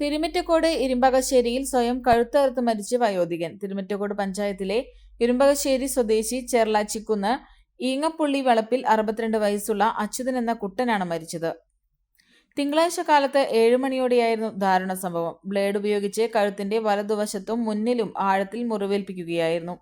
തിരുമിറ്റക്കോട് ഇരുമ്പകശ്ശേരിയിൽ സ്വയം കഴുത്തറുത്ത് മരിച്ച് വയോധികൻ. തിരുമിറ്റക്കോട് പഞ്ചായത്തിലെ ഇരുമ്പകശ്ശേരി സ്വദേശി ചെർലാച്ചിക്കുന്ന് ഈങ്ങപ്പുള്ളി വളപ്പിൽ അറുപത്തിരണ്ട് വയസ്സുള്ള അച്യുതൻ എന്ന കുട്ടനാണ് മരിച്ചത്. തിങ്കളാഴ്ച കാലത്ത് ഏഴുമണിയോടെയായിരുന്നു ദാരുണ സംഭവം. ബ്ലേഡ് ഉപയോഗിച്ച് കഴുത്തിന്റെ വലതുവശത്തും മുന്നിലും ആഴത്തിൽ മുറിവേൽപ്പിക്കുകയായിരുന്നു.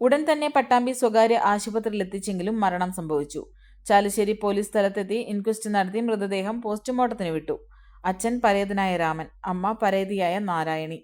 ഉടൻ തന്നെ പട്ടാമ്പി സ്വകാര്യ ആശുപത്രിയിൽ എത്തിച്ചെങ്കിലും മരണം സംഭവിച്ചു. ചാലശ്ശേരി പോലീസ് സ്ഥലത്തെത്തി ഇൻക്വസ്റ്റ് നടത്തി മൃതദേഹം പോസ്റ്റ്മോർട്ടത്തിന് വിട്ടു. അച്ഛൻ പരേതനായ രാമൻ അമ്മ പരേതിയായ നാരായണി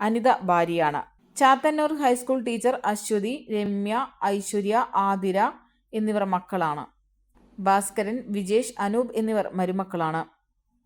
അനിത ഭാര്യയാണ്. Chathannoor high school teacher Aswathy Ramya Aishwarya Athira എന്നിവർ മക്കളാണ്. ഭാസ്കരൻ വിജേഷ് അനൂപ് എന്നിവർ മരുമക്കളാണ്.